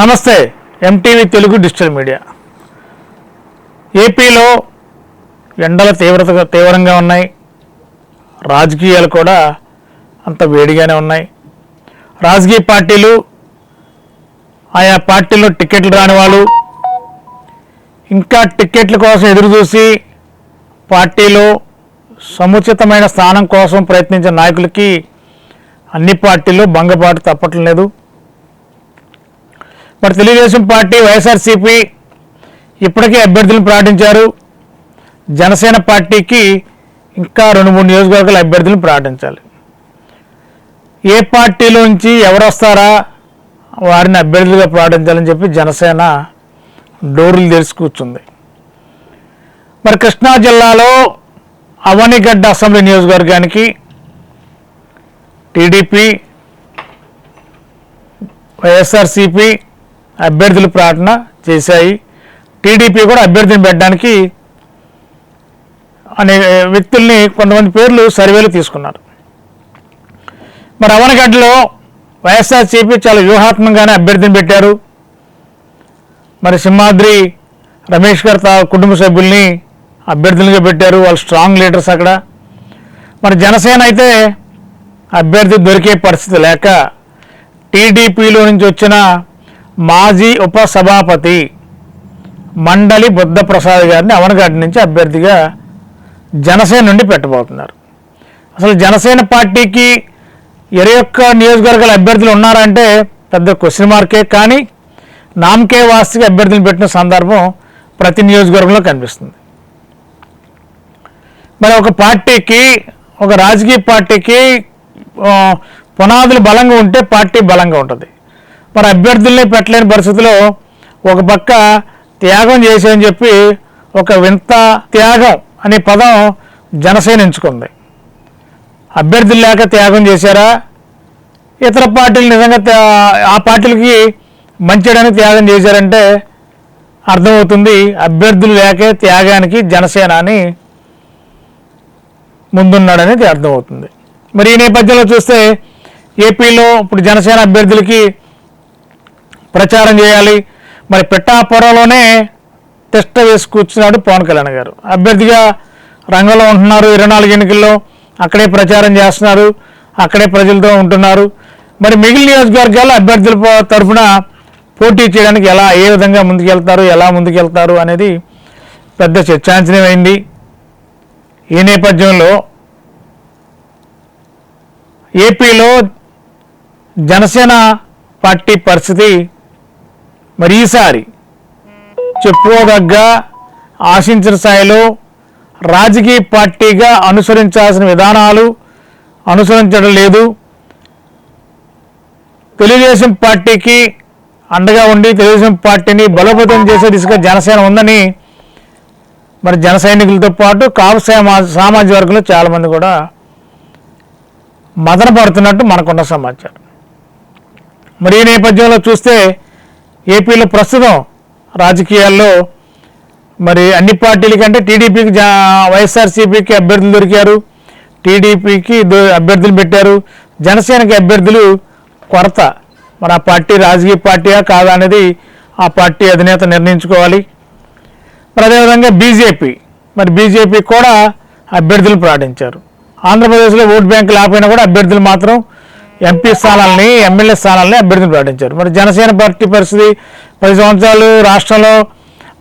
నమస్తే MTV Telugu digital media. ఏపీలో ఎండల తీవ్రత తీవ్రంగా ఉన్నాయి. రాజకీయాలు కూడా అంత వేడిగానే ఉన్నాయి. రాజకీయ పార్టీలు ఆయా పార్టీల్లో టికెట్లు రాని వాళ్ళు ఇంకా టికెట్ల కోసం ఎదురుచూసి పార్టీలో సముచితమైన స్థానం కోసం ప్రయత్నించే నాయకులకి అన్ని పార్టీలు భంగపాటు తప్పట్లేదు. మరి తెలుగుదేశం పార్టీ వైఎస్ఆర్సీపీ ఇప్పటికే అభ్యర్థులను ప్రకటించారు. జనసేన పార్టీకి ఇంకా రెండు మూడు నియోజకవర్గాల అభ్యర్థులను ప్రకటించాలి. ఏ పార్టీలోంచి ఎవరు వస్తారా వారిని అభ్యర్థులుగా ప్రకటించాలని చెప్పి జనసేన డోర్లు తెరిచి కూర్చుంది. మరి కృష్ణా జిల్లాలో అవనిగడ్డ అసెంబ్లీ నియోజకవర్గానికి టీడీపీ వైఎస్ఆర్సీపీ అభ్యర్థులు ప్రకటన చేశాయి. టీడీపీ కూడా అభ్యర్థిని పెట్టడానికి అనే వ్యక్తుల్ని కొంతమంది పేర్లు సర్వేలు తీసుకున్నారు. మరి అవనగడ్డలో వైఎస్ఆర్సీపీ చాలా వ్యూహాత్మకంగానే అభ్యర్థిని పెట్టారు. మరి సింహాద్రి రమేష్ గారు తా కుటుంబ సభ్యుల్ని అభ్యర్థులుగా పెట్టారు. వాళ్ళు స్ట్రాంగ్ లీడర్స్ అక్కడ. మరి జనసేన అయితే అభ్యర్థి దొరికే పరిస్థితి లేక టీడీపీలో నుంచి వచ్చిన మాజీ ఉపసభాపతి మండలి బుద్ధప్రసాద్ గారిని అవనగడ్డ నుంచి అభ్యర్థిగా జనసేన నుండి పెట్టబోతున్నారు. అసలు జనసేన పార్టీకి ఇరవై ఒక్క నియోజకవర్గాల అభ్యర్థులు ఉన్నారంటే పెద్ద క్వశ్చన్ మార్కే కానీ నామకే వాస్తుగా అభ్యర్థులు పెట్టిన సందర్భం ప్రతి నియోజకవర్గంలో కనిపిస్తుంది. మరి ఒక పార్టీకి ఒక రాజకీయ పార్టీకి పునాదులు బలంగా ఉంటే పార్టీ బలంగా ఉంటుంది. మరి అభ్యర్థుల్ని పెట్టలేని పరిస్థితిలో ఒక పక్క త్యాగం చేసేయని చెప్పి ఒక వింత త్యాగం అనే పదం జనసేన ఎంచుకుంది. అభ్యర్థులు లేక త్యాగం చేశారా? ఇతర పార్టీలు నిజంగా త్యా- ఆ పార్టీలకి మంచియడానికి త్యాగం చేశారంటే అర్థమవుతుంది అభ్యర్థులు లేకే త్యాగానికి జనసేన అని ముందున్నాడనేది అర్థమవుతుంది. మరి ఈ నేపథ్యంలో చూస్తే ఏపీలో ఇప్పుడు జనసేన అభ్యర్థులకి ప్రచారం చేయాలి. మరి పిట్టాపురంలోనే టెస్ట్ వేసి కూర్చున్నాడు పవన్ కళ్యాణ్ గారు. అభ్యర్థిగా రంగంలో ఉంటున్నారు ఇరవై నాలుగు ఎన్నికల్లో. అక్కడే ప్రచారం చేస్తున్నారు. అక్కడే ప్రజలతో ఉంటున్నారు. మరి మిగిలిన నియోజకవర్గాల్లో అభ్యర్థుల తరఫున పోటీ చేయడానికి ఎలా ఏ విధంగా ముందుకెళ్తారు ఎలా ముందుకెళ్తారు అనేది పెద్ద చర్చాంచనమైంది. ఈ నేపథ్యంలో ఏపీలో జనసేన పార్టీ పరిస్థితి మరి ఈసారి చెప్పుకోదగ్గ ఆశించిన స్థాయిలో రాజకీయ పార్టీగా అనుసరించాల్సిన విధానాలు అనుసరించడం లేదు. తెలుగుదేశం పార్టీకి అండగా ఉండి తెలుగుదేశం పార్టీని బలోపేతం చేసే దిశగా జనసేన ఉందని మరి జన సైనికులతో పాటు కాపు సామాజిక వర్గంలో చాలామంది కూడా మదన పడుతున్నట్టు మనకున్న సమాచారం. మరి ఈ నేపథ్యంలో చూస్తే ఏపీలో ప్రస్తుతం రాజకీయాల్లో మరి అన్ని పార్టీల కంటే టీడీపీకి జా వైఎస్ఆర్సీపీకి అభ్యర్థులు దొరికారు. టీడీపీకి అభ్యర్థులు పెట్టారు. జనసేనకి అభ్యర్థులు కొరత. మరి ఆ పార్టీ రాజకీయ పార్టీయా కాదా అనేది ఆ పార్టీ అధినేత నిర్ణయించుకోవాలి. మరి అదేవిధంగా బీజేపీ. మరి బీజేపీ కూడా అభ్యర్థులు ప్రకటించారు. ఆంధ్రప్రదేశ్లో ఓట్ బ్యాంకులు లేకపోయినా కూడా అభ్యర్థులు మాత్రం ఎంపీ స్థానాలని ఎమ్మెల్యే స్థానాలని అభ్యర్థులు ప్రకటించారు. మరి జనసేన పార్టీ పరిస్థితి పది సంవత్సరాలు రాష్ట్రంలో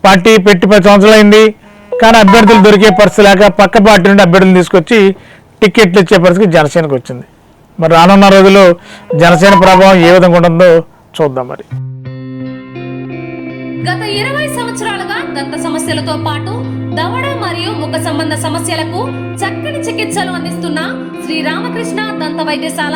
పార్టీ పెట్టి పది సంవత్సరాలు అయింది. కానీ అభ్యర్థులు దొరికే పరిస్థితి లేక పక్క పార్టీ నుండి అభ్యర్థులు తీసుకొచ్చి టికెట్లు ఇచ్చే పరిస్థితి జనసేనకు వచ్చింది. మరి రానున్న రోజుల్లో జనసేన ప్రభావం ఏ విధంగా ఉంటుందో చూద్దాం మరి. గత ఇరవై సంవత్సరాలుగా దంత సమస్యలతో పాటు దవడ మరియు ముఖ సంబంధ సమస్యలకు చక్కని చికిత్సలు అందిస్తున్న శ్రీ రామకృష్ణ దంత వైద్యశాల